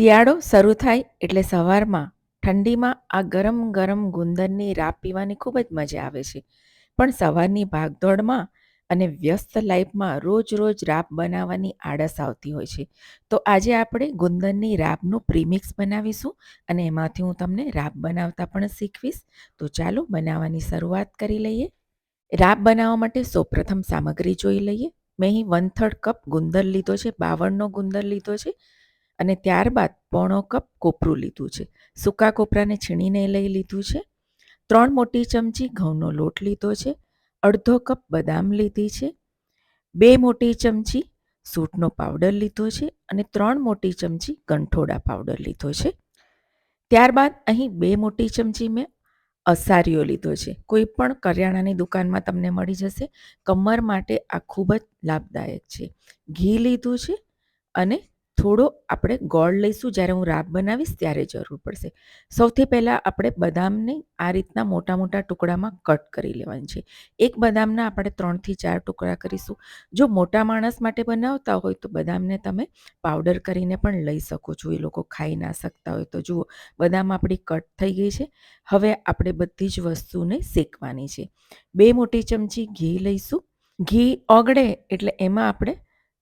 શિયાળો શરૂ થાય એટલે સવારમાં ઠંડીમાં આ ગરમ ગરમ ગુંદરની રાબ પીવાની ખૂબ જ મજા આવે છે. પણ સવારની ભાગદોડમાં અને વ્યસ્ત લાઈફમાં રોજ રોજ રાબ બનાવવાની આળસ આવતી હોય છે. તો આજે આપણે ગુંદરની રાબનું પ્રીમિક્સ બનાવીશું અને એમાંથી હું તમને રાબ બનાવતા પણ શીખવીશ. તો ચાલો બનાવવાની શરૂઆત કરી લઈએ. રાબ બનાવવા માટે સૌપ્રથમ સામગ્રી જોઈ લઈએ. મેં અહીં વન થર્ડ કપ ગુંદર લીધો છે બાવળનો ગુંદર લીધો છે. અને ત્યારબાદ પોણો કપ કોપરું લીધું છે. સૂકા કોપરાને છીણીને લઈ લીધું છે. ત્રણ મોટી ચમચી ઘઉંનો લોટ લીધો છે. અડધો કપ બદામ લીધી છે. બે મોટી ચમચી સૂટનો પાવડર લીધો છે અને ત્રણ મોટી ચમચી ગંઠોડા પાવડર લીધો છે. ત્યારબાદ અહીં બે મોટી ચમચી મેં અસારીઓ લીધો છે. કોઈ પણ કરિયાણાની દુકાનમાં તમને મળી જશે. કમર માટે આ ખૂબ જ લાભદાયક છે. ઘી લીધું છે અને થોડો આપણે ગોળ લઈશું, જ્યારે હું રાબ બનાવીશ ત્યારે જરૂર પડશે. સૌથી પહેલાં આપણે બદામને આ રીતના મોટા મોટા ટુકડામાં કટ કરી લેવાની છે. એક બદામના આપણે ત્રણથી ચાર ટુકડા કરીશું. જો મોટા માણસ માટે બનાવતા હોય તો બદામને તમે પાવડર કરીને પણ લઈ શકો છો. એ લોકો ખાઈ ના શકતા હોય તો જુઓ, બદામ આપણી કટ થઈ ગઈ છે. હવે આપણે બધી જ વસ્તુને શેકવાની છે. બે મોટી ચમચી ઘી લઈશું. ઘી ઓગળે એટલે એમાં આપણે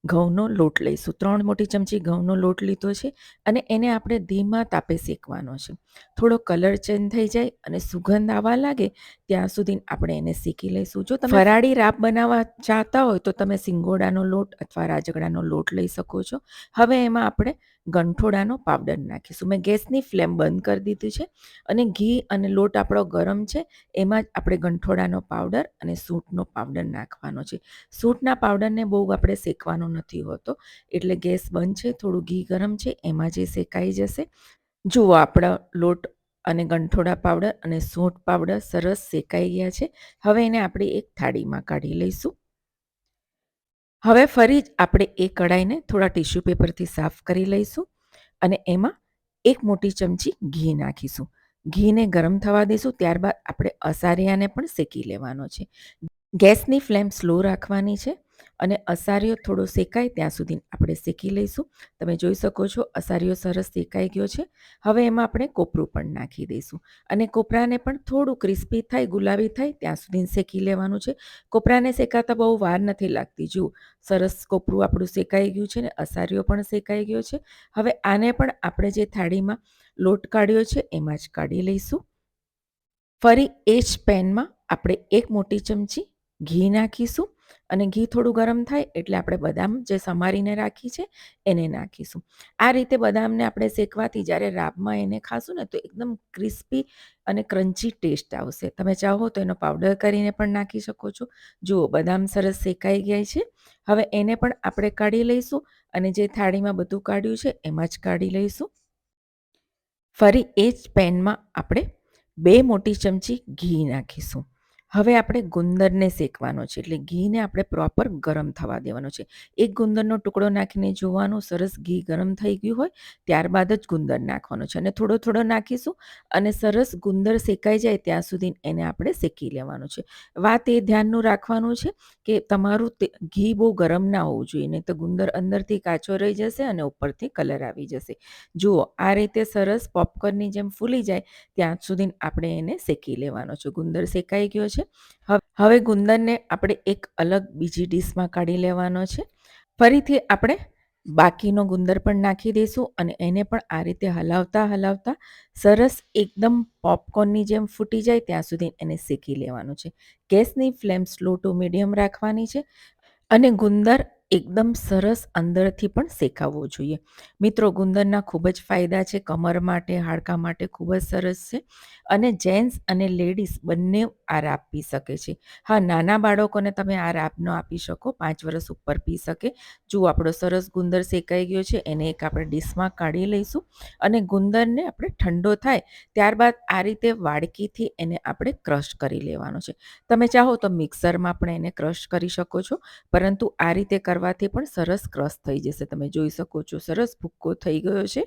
ઘઉંનો લોટ લઈશું. ત્રણ મોટી ચમચી ઘઉંનો લોટ લીધો છે અને એને આપણે ધીમા તાપે શેકવાનો છે. થોડો કલર ચેન્જ થઈ જાય અને સુગંધ આવવા લાગે ત્યાં સુધી આપણે એને શેકી લઈશું. જો તમે ફરાળી રાબ બનાવવા ચાહતા હોય તો તમે સિંગોડાનો લોટ અથવા રાજગડાનો લોટ લઈ શકો છો. હવે એમાં આપણે ગંઠોડાનો પાવડર નાખીશું. મેં ગેસની ફ્લેમ બંધ કરી દીધી છે અને ઘી અને લોટ આપણો ગરમ છે. એમાં જ આપણે ગંઠોડાનો પાવડર અને સૂંઠનો પાવડર નાખવાનો છે. સૂંઠના પાવડરને બહુ આપણે શેકવાનો નથી હોતો. એટલે ગેસ બંધ છે, થોડું ઘી ગરમ છે, એમાં જે શેકાઈ જશે, જુઓ આપણા લોટ અને ગંઠોડા પાવડર અને સૂંઠ પાવડર સરસ શેકાઈ ગયા છે. હવે એને આપણે એક થાળીમાં કાઢી લઈશું. હવે ફરી જ આપણે એ કઢાઈને થોડા ટીશ્યુ પેપરથી સાફ કરી લઈશું અને એમાં એક મોટી ચમચી ઘી નાખીશું. ઘીને ગરમ થવા દઈશું ત્યારબાદ આપણે અસારિયાને પણ શેકી લેવાનો છે. ગેસની ફ્લેમ સ્લો રાખવાની છે. અને અસારિયો થોડો શેકાય ત્યાં સુધી આપણે શેકી લઈશું. તમે જોઈ શકો છો અસારિયો સરસ શેકાઈ ગયો છે. હવે એમાં આપણે કોપરું પણ નાખી દઈશું. અને કોપરાને પણ થોડું ક્રિસ્પી થાય, ગુલાબી થાય ત્યાં સુધી શેકી લેવાનું છે. કોપરાને શેકાતા બહુ વાર નથી લાગતી. જુઓ, સરસ કોપરું આપણું શેકાઈ ગયું છે ને અસારિયો પણ શેકાઈ ગયો છે. હવે આને પણ આપણે જે થાળીમાં લોટ કાઢ્યો છે એમાં જ કાઢી લઈશું. ફરી એ જ પેનમાં આપણે એક મોટી ચમચી ઘી નાખીશું. અને ઘી થોડું ગરમ થાય એટલે આપણે બદામ જે સમારીને રાખી છે, એને નાખીશું. આ રીતે બદામને આપણે શેકવાથી જ્યારે રાબમાં એને ખાશું ને તો એકદમ ક્રિસ્પી અને ક્રન્ચી ટેસ્ટ આવશે. તમે ચાહો તો એનો પાવડર કરીને પણ નાખી શકો છો. જુઓ, બદામ સરસ શેકાઈ ગયા છે. હવે એને પણ આપણે કાઢી લઈશું અને જે થાળીમાં બધું કાઢ્યું છે એમાં જ કાઢી લઈશું. ફરી એ જ પેનમાં આપણે બે મોટી ચમચી ઘી નાખીશું. હવે આપણે ગુંદરને શેકવાનો છે, એટલે ઘીને આપણે પ્રોપર ગરમ થવા દેવાનો છે. એક ગુંદરનો ટુકડો નાખીને જોવાનું, સરસ ઘી ગરમ થઈ ગયું હોય, ત્યારબાદ જ ગુંદર નાખવાનો છે. અને થોડો થોડો નાખીશું અને સરસ ગુંદર શેકાઈ જાય ત્યાં સુધી એને આપણે શેકી લેવાનું છે. વાત એ ધ્યાનનું રાખવાનું છે કે તમારું ઘી બહુ ગરમ ના હોવું જોઈએ, નહીં તો ગુંદર અંદરથી કાચો રહી જશે અને ઉપરથી કલર આવી જશે. જુઓ, આ રીતે સરસ પોપકોર્નની જેમ ફૂલી જાય, ત્યાં સુધી આપણે એને શેકી લેવાનો છે. ગુંદર શેકાઈ ગયો છે છે. હવે ગુંદરને આપણે એક અલગ બીજી ડીશમાં કાઢી લેવાનો છે. ફરીથી આપણે બાકીનો ગુંદર પણ નાખી દઈશું અને એને પણ આ રીતે હલાવતા હલાવતા સરસ એકદમ પોપકોર્નની જેમ ફૂટી જાય ત્યાં સુધી એને શેકી લેવાનું છે. ગેસની ફ્લેમ સ્લો ટુ મીડિયમ રાખવાની છે અને ગુંદર એકદમ સરસ અંદરથી પણ શેકાવવો જોઈએ. મિત્રો ગુંદરના ખૂબ જ ફાયદા છે. કમર માટે, હાડકાં માટે ખૂબ જ સરસ છે અને જેન્ટ્સ અને લેડીઝ બંને આ રાપ પી શકે છે. હા, નાના બાળકોને તમે આ રાબ ન આપી શકો. પાંચ વર્ષ ઉપર પી શકે. જુઓ, આપણો સરસ ગુંદર શેકાઈ ગયો છે. એને એક આપણે ડીશમાં કાઢી લઈશું અને ગુંદરને આપણે ઠંડો થાય ત્યારબાદ આ રીતે વાડકીથી એને આપણે ક્રશ કરી લેવાનો છે. તમે ચાહો તો મિક્સરમાં પણ એને ક્રશ કરી શકો છો. પરંતુ આ રીતે કરવાથી પણ સરસ ક્રશ થઈ જશે. તમે જોઈ શકો છો, સરસ ભૂક્કો થઈ ગયો છે.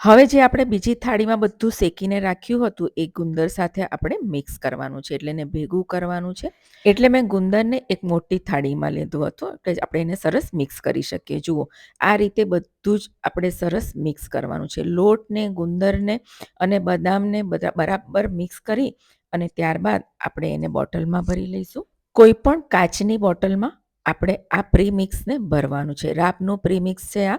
હવે જે આપણે બીજી થાળીમાં બધું શેકીને રાખ્યું હતું, એ ગુંદર સાથે આપણે મિક્સ કરવાનું છે. એટલે એને ભેગું કરવાનું છે. એટલે મેં ગુંદરને એક મોટી થાળીમાં લીધું હતું, એટલે આપણે એને સરસ મિક્સ કરી શકીએ. જુઓ, આ રીતે બધું જ આપણે સરસ મિક્સ કરવાનું છે. લોટને, ગુંદરને અને બદામને બધા બરાબર મિક્સ કરી અને ત્યારબાદ આપણે એને બોટલમાં ભરી લઈશું. કોઈ પણ કાચની બોટલમાં આપણે આ પ્રીમિક્સને ભરવાનું છે. રાપનું પ્રીમિક્સ છે આ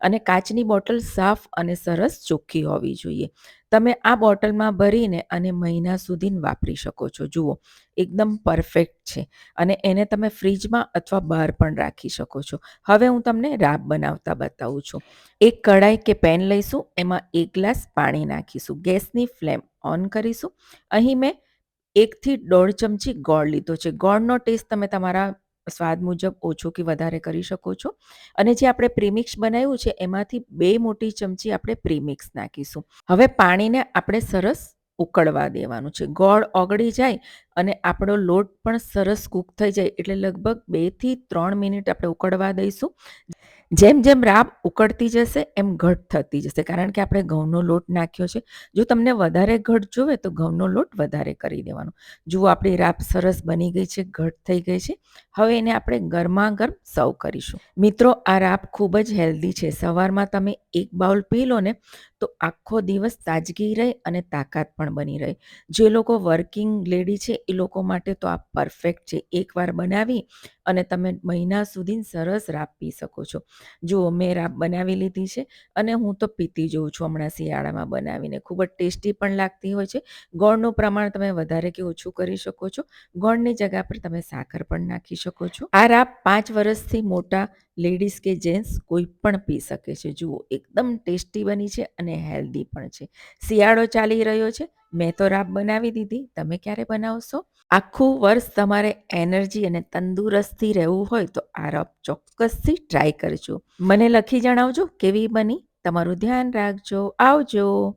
અને કાચની બોટલ સાફ અને સરસ ચોખ્ખી હોવી જોઈએ. તમે આ બોટલમાં ભરીને અને મહિના સુધી વાપરી શકો છો. જુઓ, એકદમ પરફેક્ટ છે અને એને તમે ફ્રીજમાં અથવા બહાર પણ રાખી શકો છો. હવે હું તમને રાબ બનાવતા બતાવું છું. એક કઢાઈ કે પેન લઈશું, એમાં એક ગ્લાસ પાણી નાખીશું. ગેસની ફ્લેમ ઓન કરીશું. અહીં મેં એકથી દોઢ ચમચી ગોળ લીધો છે. ગોળનો ટેસ્ટ તમે તમારા સ્વાદ મુજબ ઓછો કે વધારે કરી શકો છો. અને જે આપણે પ્રીમિક્સ બનાવ્યું છે, એમાંથી બે મોટી ચમચી આપણે પ્રીમિક્સ નાખીશું. હવે પાણીને આપણે સરસ ઉકળવા દેવાનું છે. ગોળ ઓગળી જાય અને આપણો લોટ પણ સરસ કૂક થઈ જાય એટલે લગભગ બેથી ત્રણ મિનિટ આપણે ઉકળવા દઈશું. જેમ જેમ રાબ ઉકળતી જશે, એમ ઘટ થતી જશે. કારણ કે આપણે ઘઉંનો લોટ નાખ્યો છે. જો તમને વધારે ઘટ જોવે, તો ઘઉંનો લોટ વધારે કરી દેવાનો. જુઓ, આપણી રાબ સરસ બની ગઈ છે ઘટ થઈ ગઈ છે. હવે એને આપણે ગરમા ગરમ સર્વ કરીશું. મિત્રો, આ રાબ ખૂબ જ હેલ્ધી છે. સવારમાં તમે એક બાઉલ પી લો ને, તો આખો દિવસ તાજગી રહે અને તાકાત પણ બની રહે. જે લોકો વર્કિંગ લેડી છે એ લોકો માટે તો આ પરફેક્ટ છે. એકવાર બનાવી અને તમે મહિના સુધી સરસ રાબ પી શકો છો. જુઓ, મેં રાબ બનાવી લીધી છે અને હું તો પીતી જોઉં છું હમણાં શિયાળામાં બનાવીને. ખૂબ જ ટેસ્ટી પણ લાગતી હોય છે. ગોળનું પ્રમાણ તમે વધારે કે ઓછું કરી શકો છો. ગોળની જગ્યા પર તમે સાકર પણ નાખી શકો છો. આ રાબ પાંચ વર્ષથી મોટા લેડીઝ કે જેન્ટ્સ કોઈ પણ પી શકે છે. જુઓ, એકદમ ટેસ્ટી બની છે અને હેલ્ધી પણ છે. શિયાળો ચાલી રહ્યો છે. મેં તો રાબ બનાવી દીધી. તમે ક્યારે બનાવશો? આખું વર્ષ તમારે એનર્જી અને તંદુરસ્તી રહેવું હોય તો આ રાબ ચોક્કસથી ટ્રાય કરજો. મને લખી જણાવજો કેવી બની? તમારું ધ્યાન રાખજો. આવજો.